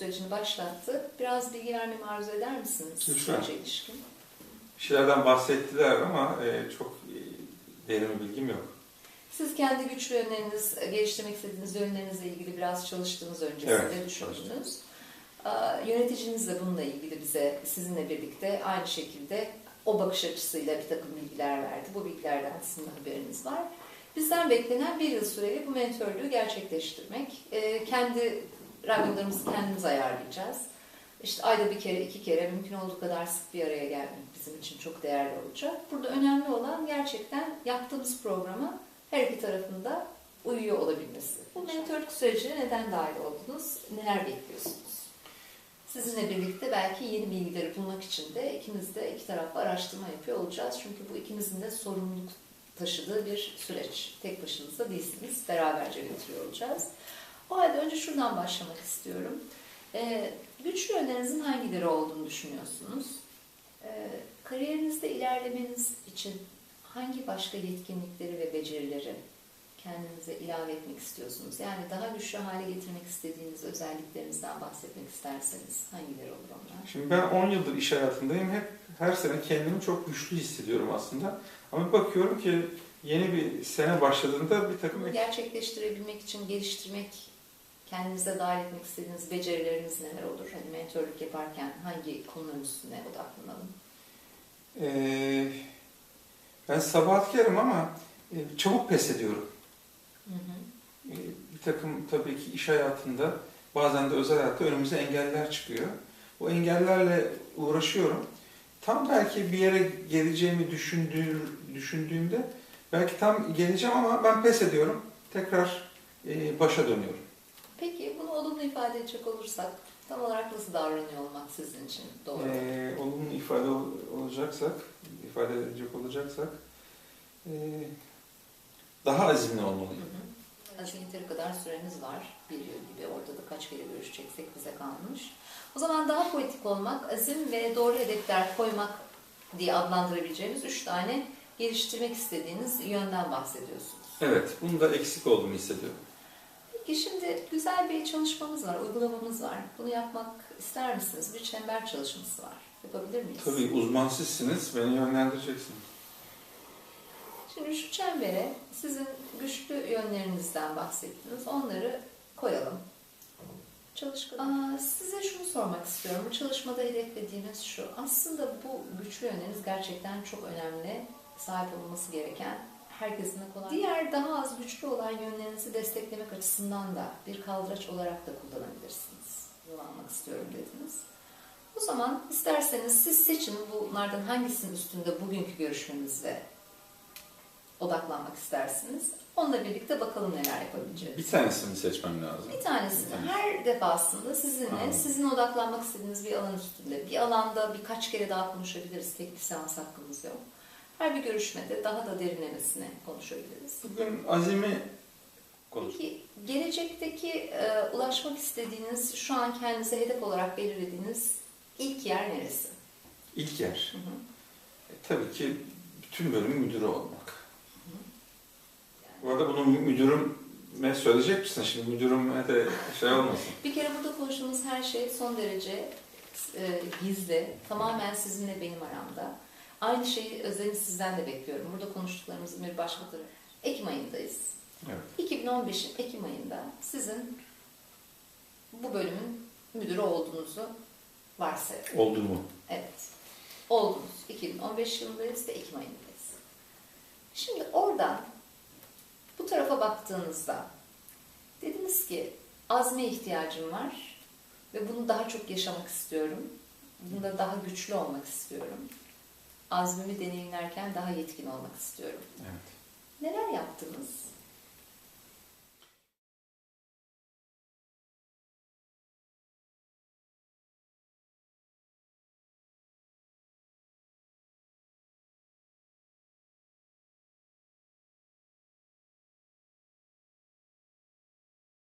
sürecini başlattı. Biraz bilgi vermemi arzu eder misiniz? Lütfen. İlişkin. Bir şeylerden bahsettiler ama e, çok e, derin bilgim yok. Siz kendi güçlü yönleriniz, geliştirmek istediğiniz yönlerinizle ilgili biraz çalıştığınız öncesinde Evet, düşündünüz. Yöneticiniz de bununla ilgili bize sizinle birlikte aynı şekilde o bakış açısıyla bir takım bilgiler verdi. Bu bilgilerden sizin de haberiniz var. Bizden beklenen bir yıl süreli bu mentörlüğü gerçekleştirmek. Ee, kendi radyolarımızı kendimiz ayarlayacağız. İşte ayda bir kere, iki kere mümkün olduğu kadar sık bir araya gelmek bizim için çok değerli olacak. Burada önemli olan gerçekten yaptığımız programa her iki tarafında uyuyor olabilmesi. Bu mentörlük sürecine neden dahil oldunuz? Neler bekliyorsunuz? Sizinle birlikte belki yeni bilgileri bulmak için de ikimiz de iki taraflı araştırma yapıyor olacağız. Çünkü bu ikimizin de sorumluluk taşıdığı bir süreç. Tek başınıza değilsiniz. Beraberce götürüyor olacağız. O halde önce şuradan başlamak istiyorum. Ee, güçlü yönlerinizin hangileri olduğunu düşünüyorsunuz? Ee, kariyerinizde ilerlemeniz için hangi başka yetkinlikleri ve becerileri kendinize ilave etmek istiyorsunuz? Yani daha güçlü hale getirmek istediğiniz özelliklerinizden bahsetmek isterseniz hangileri olur onlar? Şimdi ben 10 yıldır iş hayatındayım. Hep her sene kendimi çok güçlü hissediyorum aslında. Ama bakıyorum ki yeni bir sene başladığında bir takım Bunu gerçekleştirebilmek için geliştirmek, kendinize dahil etmek istediğiniz becerileriniz neler olur? Hani mentörlük yaparken hangi konuların üstüne odaklanalım? Ee, ben sabahatkarım ama e, çabuk pes ediyorum. Hı hı. E, bir takım tabii ki iş hayatında bazen de özel hayatta önümüze engeller çıkıyor. O engellerle uğraşıyorum. Tam belki bir yere geleceğimi düşündüğüm, düşündüğümde belki tam geleceğim ama ben pes ediyorum. Tekrar e, başa dönüyorum. Peki bunu olumlu ifade edecek olursak tam olarak nasıl davranıyor olmak sizin için doğru? E, olumlu ifade ol- olacaksak, ifade edecek olacaksak e, daha azimli olmalıyım. Azim yeteri kadar süreniz var. Bir yıl gibi. Orada da kaç kere görüşeceksek bize kalmış. O zaman daha politik olmak, azim ve doğru hedefler koymak diye adlandırabileceğimiz üç tane geliştirmek istediğiniz yönden bahsediyorsunuz. Evet, bunu da eksik olduğumu hissediyorum. Peki şimdi güzel bir çalışmamız var, uygulamamız var. Bunu yapmak ister misiniz? Bir çember çalışması var. Yapabilir miyiz? Tabii uzman sizsiniz, beni yönlendireceksiniz. Şimdi şu çembere sizin güçlü yönlerinizden bahsettiniz. Onları koyalım. Çalışma. Aa, size şunu sormak istiyorum. Bu çalışmada hedeflediğiniz şu. Aslında bu güçlü yönleriniz gerçekten çok önemli. Sahip olması gereken herkesin de kolay. Diğer daha az güçlü olan yönlerinizi desteklemek açısından da bir kaldıraç olarak da kullanabilirsiniz. Kullanmak istiyorum dediniz. O zaman isterseniz siz seçin bunlardan hangisinin üstünde bugünkü görüşmemizde odaklanmak istersiniz. Onunla birlikte bakalım neler yapabileceğiz. Bir tanesini seçmem lazım. Bir tanesini her defasında sizinle, Tamam. sizin odaklanmak istediğiniz bir alan üstünde, bir alanda birkaç kere daha konuşabiliriz. Tek bir seans hakkımız yok. Her bir görüşmede daha da derinlemesine konuşabiliriz. Bugün azimi konuş. Peki gelecekteki e, ulaşmak istediğiniz, şu an kendinize hedef olarak belirlediğiniz ilk yer neresi? İlk yer. Hı hı. E, tabii ki bütün bölüm müdürü olmak. Bu arada bunu müdürüme söyleyecek misin? Şimdi müdürüme de şey olmasın. Bir kere burada konuştuğumuz her şey son derece e, gizli. Tamamen sizinle benim aramda. Aynı şeyi özellikle sizden de bekliyorum. Burada konuştuklarımızın bir başka tarafı. Ekim ayındayız. Evet. 2015'in Ekim ayında sizin bu bölümün müdürü olduğunuzu varsayalım. Oldu mu? Evet. Oldunuz. 2015 yılındayız ve Ekim ayındayız. Şimdi oradan bu tarafa baktığınızda dediniz ki azme ihtiyacım var ve bunu daha çok yaşamak istiyorum. Bunda daha güçlü olmak istiyorum. Azmimi deneyimlerken daha yetkin olmak istiyorum. Evet. Neler yaptınız?